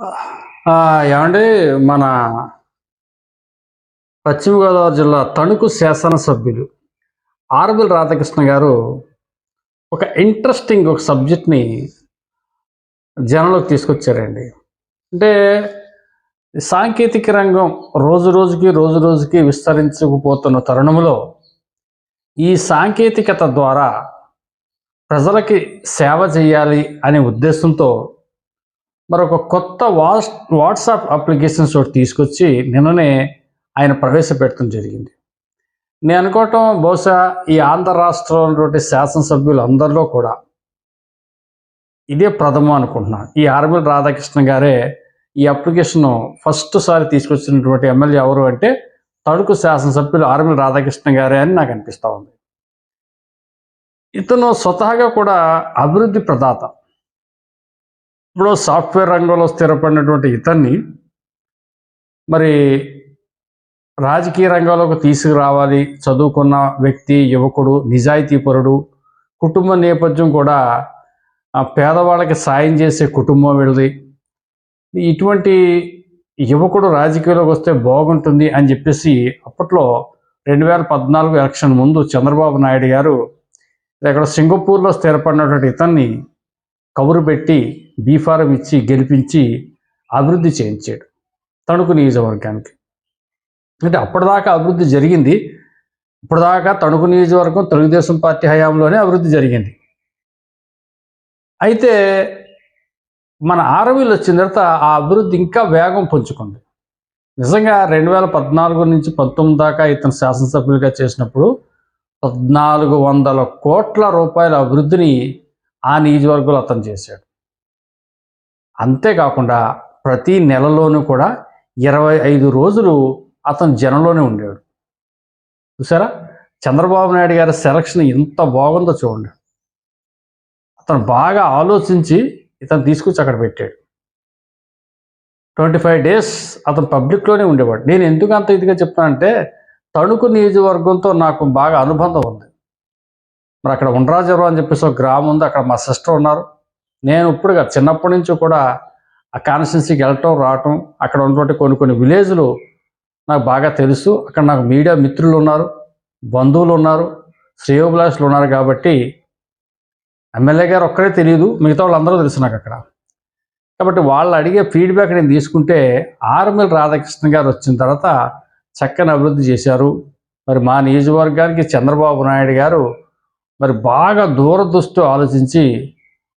ఏమండి మన పశ్చిమ గోదావరి జిల్లా తణుకు శాసనసభ్యులు ఆర్బిల్ రాధాకృష్ణ గారు ఒక ఇంట్రెస్టింగ్ ఒక సబ్జెక్ట్ని జనంలోకి తీసుకొచ్చారండి. అంటే సాంకేతిక రంగం రోజు రోజుకి రోజు రోజుకి విస్తరించుకుపోతున్న తరుణంలో ఈ సాంకేతికత ద్వారా ప్రజలకి సేవ చేయాలి అనే ఉద్దేశంతో మరొక కొత్త వాట్స్ వాట్సాప్ అప్లికేషన్స్ ఒకటి తీసుకొచ్చి నిన్ననే ఆయన ప్రవేశపెట్టడం జరిగింది. నేను అనుకోవటం బహుశా ఈ ఆంధ్ర రాష్ట్రంలో ఉన్నటువంటి శాసనసభ్యులు అందరిలో కూడా ఇదే ప్రథమం అనుకుంటున్నాను. ఈ ఆర్బిల్ రాధాకృష్ణ గారే ఈ అప్లికేషన్ను ఫస్ట్ సారి తీసుకొచ్చినటువంటి ఎమ్మెల్యే ఎవరు అంటే తణుకు శాసనసభ్యులు ఆర్మిల్ రాధాకృష్ణ గారే అని నాకు అనిపిస్తూ ఉంది. ఇతను స్వతహాగా కూడా అభివృద్ధి ప్రదాత. ఇప్పుడు సాఫ్ట్వేర్ రంగంలో స్థిరపడినటువంటి ఇతన్ని మరి రాజకీయ రంగంలోకి తీసుకురావాలి. చదువుకున్న వ్యక్తి యువకుడు నిజాయితీపరుడు కుటుంబ నేపథ్యం కూడా పేదవాళ్ళకి సాయం చేసే కుటుంబం వెళ్ళి ఇటువంటి యువకుడు రాజకీయాల్లోకి వస్తే బాగుంటుంది అని చెప్పేసి అప్పట్లో రెండు వేల పద్నాలుగు ఎలక్షన్ ముందు చంద్రబాబు నాయుడు గారు ఇక్కడ సింగపూర్లో స్థిరపడినటువంటి ఇతన్ని కబురు పెట్టి బీఫారం ఇచ్చి గెలిపించి అభివృద్ధి చేయించాడు. తణుకు నియోజకవర్గానికి. అంటే అప్పటిదాకా అభివృద్ధి జరిగింది. ఇప్పటిదాకా తణుకు నియోజకవర్గం తెలుగుదేశం పార్టీ హయాంలోనే అభివృద్ధి జరిగింది. అయితే మన ఆర్వీలు వచ్చిన తర్వాత ఆ అభివృద్ధి ఇంకా వేగం పుంజుకుంది. నిజంగా రెండు వేల పద్నాలుగు నుంచి పంతొమ్మిది దాకా ఇతను శాసనసభ్యులుగా చేసినప్పుడు పద్నాలుగు వందల కోట్ల రూపాయల అభివృద్ధిని ఆ నియోజకవర్గంలో అతను చేశాడు. అంతేకాకుండా ప్రతి నెలలోనూ కూడా ఇరవై ఐదు రోజులు అతను జనంలోనే ఉండేవాడు. చూసారా? చంద్రబాబు నాయుడు గారి సెలక్షన్ ఎంత బాగుందో చూడండి. అతను బాగా ఆలోచించి ఇతను తీసుకొచ్చి అక్కడ పెట్టాడు. ట్వంటీ ఫైవ్ డేస్ అతను పబ్లిక్లోనే ఉండేవాడు. నేను ఎందుకు అంత ఇదిగా చెప్తానంటే తణుకు నియోజకవర్గంతో నాకు బాగా అనుబంధం ఉంది. మరి అక్కడ ఉండరాజవరం అని చెప్పేసి ఒక గ్రామం ఉంది అక్కడ మా సిస్టర్ ఉన్నారు. నేను ఇప్పుడుగా చిన్నప్పటి నుంచి కూడా ఆ కాన్స్టిట్యున్సీకి వెళ్ళటం రావటం అక్కడ ఉన్నటువంటి కొన్ని కొన్ని విలేజ్లు నాకు బాగా తెలుసు. అక్కడ నాకు మీడియా మిత్రులు ఉన్నారు బంధువులు ఉన్నారు శ్రేయోభిలాషులు ఉన్నారు కాబట్టి ఎమ్మెల్యే గారు ఒక్కడే తెలియదు మిగతా వాళ్ళందరూ తెలుసు నాకు అక్కడ. కాబట్టి వాళ్ళు అడిగే ఫీడ్బ్యాక్ నేను తీసుకుంటే ఆర్మిల్ రాధాకృష్ణ గారు వచ్చిన తర్వాత చక్కని అభివృద్ధి చేశారు. మరి మా నియోజకవర్గానికి చంద్రబాబు నాయుడు గారు మరి బాగా దూరదృష్టి ఆలోచించి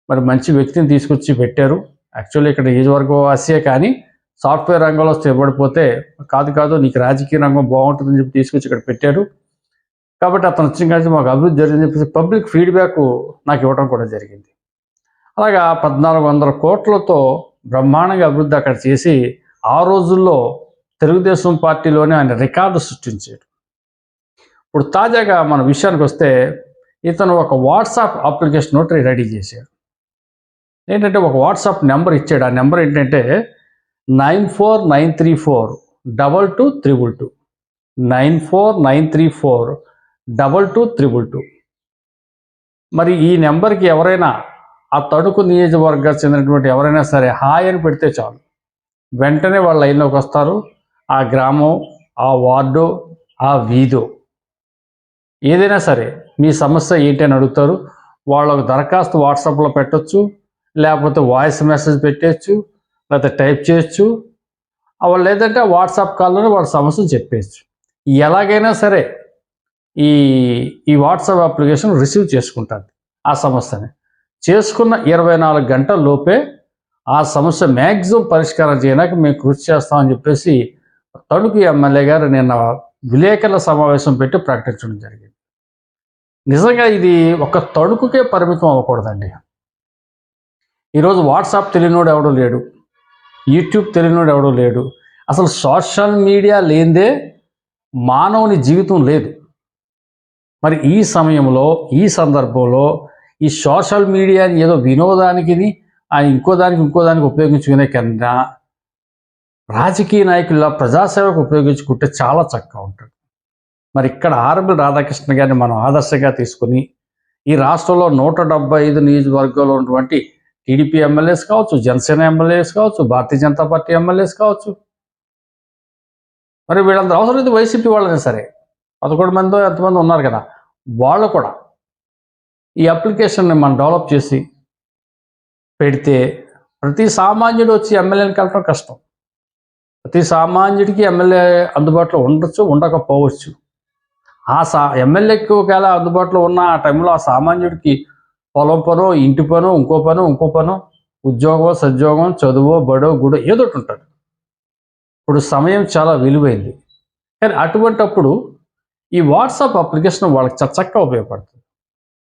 మరి మంచి వ్యక్తిని తీసుకొచ్చి పెట్టారు. యాక్చువల్లీ ఇక్కడ నియోజకవర్గ వాసియే కానీ సాఫ్ట్వేర్ రంగంలో స్థిరపడిపోతే కాదు కాదు నీకు రాజకీయ రంగం బాగుంటుందని చెప్పి తీసుకొచ్చి ఇక్కడ పెట్టారు. కాబట్టి అతను వచ్చిన కానీ మాకు అభివృద్ధి జరిగిందని చెప్పేసి పబ్లిక్ ఫీడ్బ్యాక్ నాకు ఇవ్వడం కూడా జరిగింది. అలాగా పద్నాలుగు వందల కోట్లతో బ్రహ్మాండంగా అభివృద్ధి అక్కడ చేసి ఆ రోజుల్లో తెలుగుదేశం పార్టీలోనే ఆయన రికార్డు సృష్టించాడు. ఇప్పుడు తాజాగా మన విషయానికి వస్తే ఇతను ఒక వాట్సాప్ అప్లికేషన్ నోటరీ రెడీ చేశాడు. ఏంటంటే ఒక వాట్సాప్ నెంబర్ ఇచ్చాడు. ఆ నెంబర్ ఏంటంటే nine four nine three four double two triple two. Nine four nine three four double two triple two. మరి ఈ నెంబర్కి ఎవరైనా ఆ తణుకు నియోజకవర్గానికి చెందినటువంటి ఎవరైనా సరే హాయ్ అని పెడితే చాలు. వెంటనే వాళ్ళ లైన్లోకి వస్తారు. ఆ గ్రామం ఆ వార్డు ఆ వీధో ఏదైనా సరే మీ సమస్య ఏంటి అని అడుగుతారు. వాళ్ళకు దరఖాస్తు వాట్సాప్లో పెట్టొచ్చు లేకపోతే వాయిస్ మెసేజ్ పెట్టచ్చు లేకపోతే టైప్ చేయొచ్చు. వాళ్ళు లేదంటే వాట్సాప్ కాల్లోనే వాళ్ళ సమస్యను చెప్పేయచ్చు. ఎలాగైనా సరే ఈ ఈ వాట్సాప్ అప్లికేషన్ రిసీవ్ చేసుకుంటుంది ఆ సమస్యని. చేసుకున్న ఇరవై నాలుగు గంటల లోపే ఆ సమస్య మ్యాక్సిమం పరిష్కారం చేయడానికి మేము కృషి చేస్తామని చెప్పేసి తణుకు ఎమ్మెల్యే గారు నిన్న విలేకరుల సమావేశం పెట్టి ప్రకటించడం జరిగింది. నిజంగా ఇది ఒక తణుకుకే పరిమితం అవ్వకూడదండి. ఈరోజు వాట్సాప్ తెలియనోడు ఎవడో లేడు. యూట్యూబ్ తెలియనోడు ఎవడో లేడు. అసలు సోషల్ మీడియా లేనిదే మానవుని జీవితం లేదు. మరి ఈ సమయంలో ఈ సందర్భంలో ఈ సోషల్ మీడియాని ఏదో వినోదానికి ఆ ఇంకో దానికి ఇంకో దానికి ఉపయోగించుకునే కన్నా రాజకీయ నాయకుల ప్రజాసేవకు ఉపయోగించుకుంటే చాలా చక్కగా ఉంటుంది. మరి ఇక్కడ ఆర్బిల్ రాధాకృష్ణ గారిని మనం ఆదర్శంగా తీసుకుని ఈ రాష్ట్రంలో నూట డెబ్బై ఐదు నియోజకవర్గాల్లో ఉన్నటువంటి టీడీపీ ఎమ్మెల్యేస్ కావచ్చు జనసేన ఎమ్మెల్యేస్ కావచ్చు భారతీయ జనతా పార్టీ ఎమ్మెల్యేస్ కావచ్చు. మరి వీళ్ళందరూ అవసరం లేదు వైసీపీ వాళ్ళనే సరే. పదకొండు మంది ఎంతమంది ఉన్నారు కదా వాళ్ళు కూడా ఈ అప్లికేషన్ని మనం డెవలప్ చేసి పెడితే ప్రతి సామాన్యుడు వచ్చి ఎమ్మెల్యేని కలపడం కష్టం. ప్రతి సామాన్యుడికి ఎమ్మెల్యే అందుబాటులో ఉండొచ్చు ఉండకపోవచ్చు. ఆ సా ఎమ్మెల్యేకి ఒకవేళ అందుబాటులో ఉన్న ఆ టైంలో ఆ సామాన్యుడికి పొలం పను ఇంటి పను ఇంకో పను ఇంకో పను ఉద్యోగం సద్యోగం చదువు బడో గుడో ఏదో ఉంటాడు. ఉంటుంది ఇప్పుడు సమయం చాలా విలువైంది. కానీ అటువంటప్పుడు ఈ వాట్సాప్ అప్లికేషన్ వాళ్ళకి చచ్చక్క ఉపయోగపడుతుంది.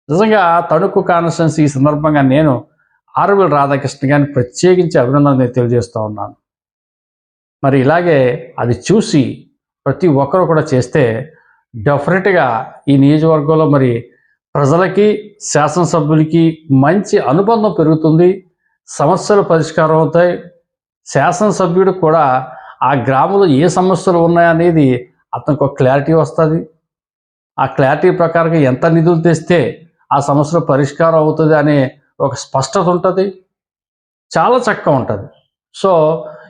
నిజంగా తణుకు కాన్స్టెన్సీ ఈ సందర్భంగా నేను ఆరువేల రాధాకృష్ణ గారిని ప్రత్యేకించి అభినందన తెలియజేస్తూ ఉన్నాను. మరి ఇలాగే అది చూసి ప్రతి ఒక్కరు కూడా చేస్తే డెఫినెట్గా ఈ నియోజకవర్గంలో మరి ప్రజలకి శాసనసభ్యులకి మంచి అనుబంధం పెరుగుతుంది. సమస్యలు పరిష్కారం అవుతాయి. శాసనసభ్యుడు కూడా ఆ గ్రామంలో ఏ సమస్యలు ఉన్నాయనేది అతనికి ఒక క్లారిటీ వస్తుంది. ఆ క్లారిటీ ప్రకారంగా ఎంత నిధులు తెస్తే ఆ సమస్యల పరిష్కారం అవుతుంది అనే ఒక స్పష్టత ఉంటుంది. చాలా చక్కగా ఉంటుంది. సో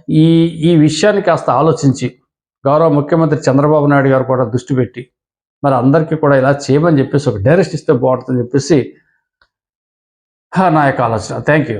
ఈ ఈ విషయాన్ని కాస్త ఆలోచించి గౌరవ ముఖ్యమంత్రి చంద్రబాబు నాయుడు గారు కూడా దృష్టి పెట్టి మరి అందరికీ కూడా ఇలా చేయమని చెప్పేసి ఒక డైరెస్ట్ ఇస్తే బాగుంటుందని చెప్పేసి నా యొక్క ఆలోచన. Thank you